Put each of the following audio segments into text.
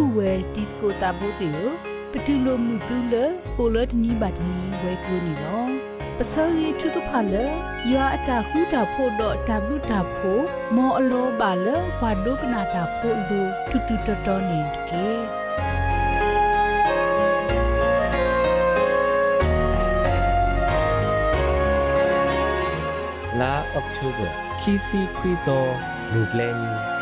ခုဝဲတီကိုတာဘိုတေကိုပတူလိုမှုတူလပိုလတ်နီဘတ်နီဝဲကူနီလောပစောရီထုကဖလယွာအတာခုတာဖို့တော့တဘလူတာဖို့မောအလောပါလဘာဒုကနာတာဖို့လူတူတူတော်တော်နေကေ La October Kisi Kwito Nugleni လီယို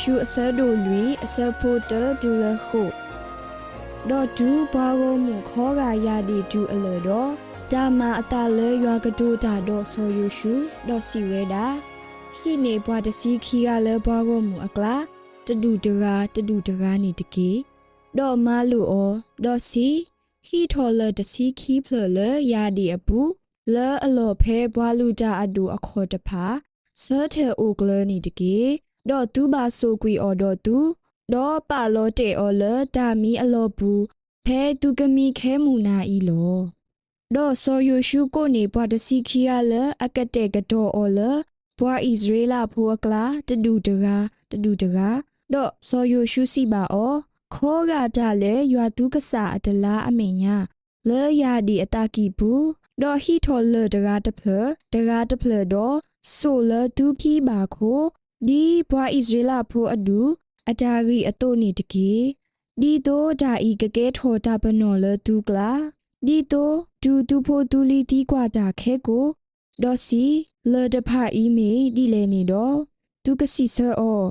ရှုအစဲတို့လွီအစဲဖို့တဒူလခုဒေါ်ဒူဘာဂိုမူခောဂါယာဒီဒူအလေတော့ဒါမအတလဲရွာကတိုးတာတော့ဆိုယိုရှုဒေါ်စီဝဲတာခိနေဘွားတစီခီကလဲဘာဂိုမူအကလာတဒူတရာတဒူတရာနေတကေဒေါ်မလူအောဒေါ်စီခီထော်လတစီခီဖလလယာဒီအပူလဲအလော်ဖဲဘွားလူတာအဒူအခေါ်တဖာဆာထဲအိုကလနီတကေ ဒေါ်သူပါဆိုကွီအော်ဒေါ်သူဒေါ်ပါလောတေအော်လဒါမီအလောဘူးဖဲသူကမီခဲမူနာဤလောဒေါ်ဆိုယိုရှုကိုနေဘွားတစီခီရလအကတဲ့ကတော်အော်လဘွားဣဇရေလဖိုအကလာတဒူတကာတဒူတကာဒေါ်ဆိုယိုရှုစီပါအော်ခောကတာလေရွာသူကဆာအတလားအမေညာလဲယာဒီအတာကီဘူးဒေါ်ဟီထော်လတကာတဖလတကာတဖလဒေါ်ဆိုလဒူခီပါခို ဒီဘွာဣဇရေလဖိုအဒူအတာရီအတုနေတကေဒီတော့ဒါဤကကဲထော်တာပနော်လဒူကလာဒီတော့ဒူဒူဖိုဒူလီတီကွာတာခဲကိုဒေါ်စီလေတဖာအီမေဒီလေနေတော့ဒုကစီဆောအော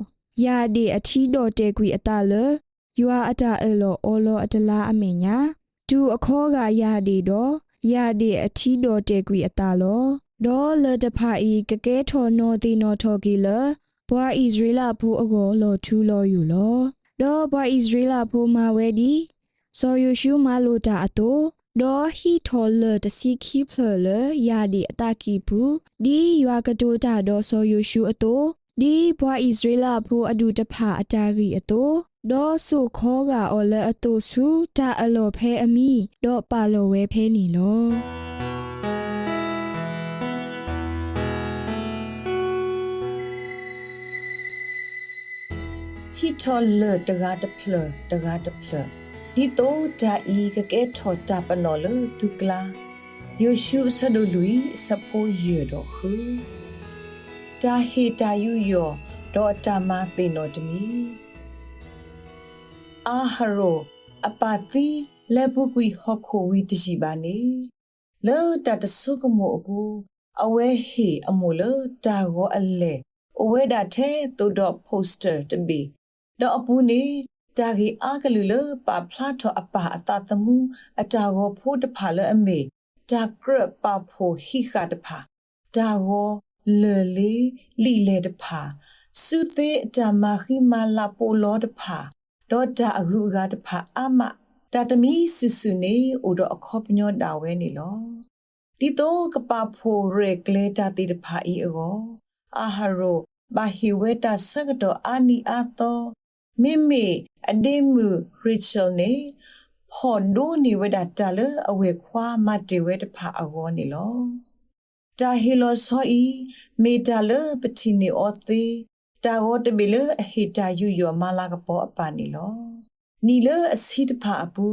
ယာဒီအချီတော်တဲကွီအတလယွာအတာအလောအောလောအတလာအမေညာဒူအခောကယာဒီတော့ယာဒီအချီတော်တဲကွီအတလောဒေါ်လေတဖာဤကကဲထော်နော်တီနော်ထော်ကီလ ဘွာဣဇရေလဖိုးအကောလောထူလောယူလောဒေါ်ဘွာဣဇရေလဖိုးမာဝဲဒီစောယိုရှုမာလိုတာအတိုဒေါ်ဟီထော်လတစီခီဖလလယာဒီအတကီဘူးဒီယွာကတိုတာဒေါ်စောယိုရှုအတိုဒီဘွာဣဇရေလဖိုးအဒူတဖာအတာဂီအတိုဒေါ်ဆုခောကအော်လအတိုစုတာအလောဖဲအမီဒေါ်ပါလောဝဲဖဲနီလော ဟီထော်လတကားတဖလတကားတဖလဒီတော့ဒါဤကကဲထော်တာပနော်လသူကလာယေရှုဆဒိုလူီစဖိုရတော့ဟုတာဟေတာယူယောဒေါ်တာမသိနော်တမီအာဟရိုအပတိလေပုကွီဟခိုဝီတရှိပါနေလောတတဆုကမောအပူအဝဲဟေအမိုလတာရောအလဲအဝဲတာတဲ့တူတော့ပိုစတာတဘီ တော့အပူနေတာဂီအားကလူလပါဖလာထောအပါအတာတမှုအတာကိုဖိုးတဖာလအမေဒါဂရပါဖိုဟိခတဖာဒါကိုလေလီလီလေတဖာစုသေးအတမခိမလာပိုလောတဖာဒေါ်တာအဟုကတဖာအမတာတမီစုစုနေအိုတော့အခေါပညောတာဝဲနေလောဒီတော့ကပဖိုရေကလေတာတိတဖာဤအောအာဟာရိုဘာဟီဝဲတာဆကတော့အာနီအာတော့ မိမိအဒိမှုရစ်ချယ်နေဖော်ဒိုနေဝဒတာလအဝေခွာမတေဝဲတဖာအောနေလောတာဟီလိုဆိုဤမေတာလပတိနေအောသေးတာဝတ်ဘီလအဟီတာယူယောမလာကပေါ်အပါနေလောနီလအစီတဖာအပူ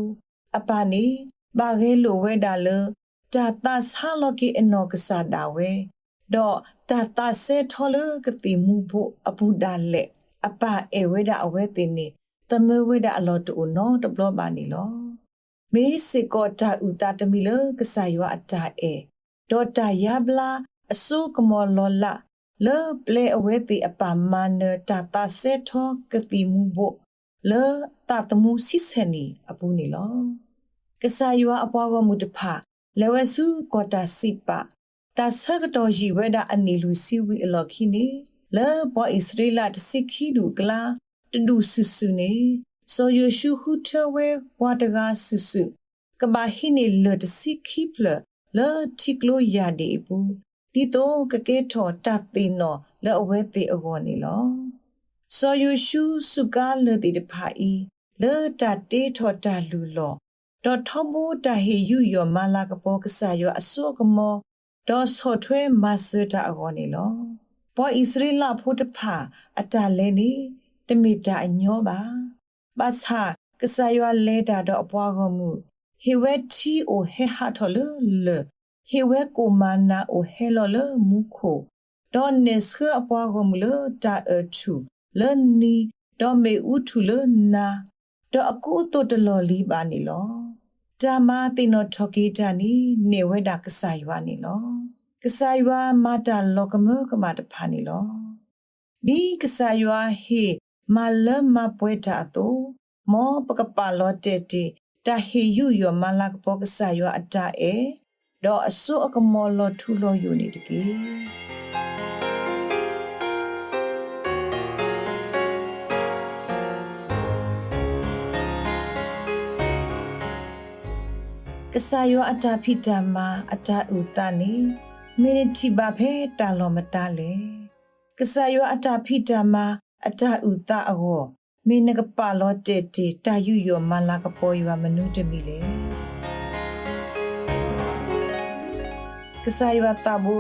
အပါနေဘာခဲလိုဝဲတာလတာတာဆာလော်ကီအနောကစားတာဝဲတော့တာတာဆဲထောလကတိမှုဖို့အပူဒါလက် အပအေဝဲတာအဝဲတင်နေသမဝဲတာအလောတူနော်တဘလပါနေလောမေးစစ်ကောတာဥတာတမီလကဆာယောအတာအေဒေါ်တာယဘလာအဆုကမောလောလာလေပလေအဝဲတိအပမနတာတာဆဲထောကတိမှုဖို့လေတာတမှုစိစနီအပူနေလောကဆာယောအပွားကမှုတဖလေဝဆုကောတာစိပတာဆကတော်ရှိဝဲတာအနီလူစီဝီအလော်ခိနေ လေဘောဣသရေလတစိခိဒူကလာတဒူဆုဆုနေဆိုယရှုခုထဝဲဘွာတကားဆုဆုကဘာဟိနေလတစိခိဖလလေတိကလိုယာဒီပူဒီတော့ကကဲထော်တတ်နော်လေအဝဲတိအကောနေလောဆိုယရှုစုကားလေတိတဖာဤလေတတေထော်တလူလောဒေါ်ထဘူတဟေယူယောမလာကပောကဆာယောအစောကမောဒေါ်ဆော့ထွဲမဆတာအကောနေလော ပေါ်ဣသရေလဖို့တဖာအတလဲနေတမီတာအညောပါပါစာကဆာယွာလဲတာတော့အပွားကမှုဟေဝဲတီအိုဟေဟာထော်လလေဟေဝဲကိုမနာအိုဟဲလော်လမူခိုဒေါ်နေစခအပွားကမှုလတာအထူလနီဒေါ်မေဥထူလနာဒေါ်အကူတိုတလော်လီပါနေလောဓမ္မတိနောထော်ကေတာနီနေဝဲတာကဆာယွာနေလော ကဆာယွာမာတာလောကမကမတဖာနေလောဒီကဆာယွာဟေမလမပွဲတာတော့မောပကပလောတေတီတာဟေယူယောမလာကပောကဆာယွာအတာအေတော့အဆုအကမောလောထူလောယူနေတကေကဆာယောအတာဖိတမအတာဥတနိ မိနတိဘဖဲတာလောမတာလေကဆာယောအတာဖိတမအတာဥတအောမိနကပလောတေတေတာယူယောမလာကပေါ်ယောမနုတမီလေကဆာယောတာဘူ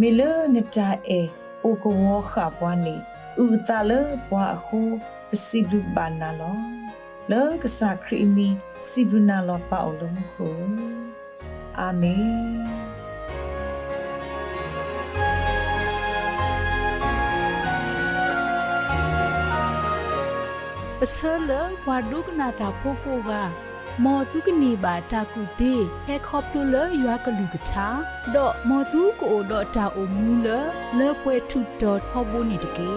မီလနတာအေအိုကဝခပွားနေဥတလပွားအခုပစီဘလူဘာနာလောလောကဆာခရီမီစီဘလူနာလောပါအလုံးခုအာမင် ပစလဘဝဒုကနာတာဖိုကိုကမောတုကနေပါတာကူတေဟဲခေါပလူလရွာကလူကထာဒေါ်မောတုကိုဒေါ်တာအိုမူလလေပွဲထုတော်ဟောဘုန်နီတကေ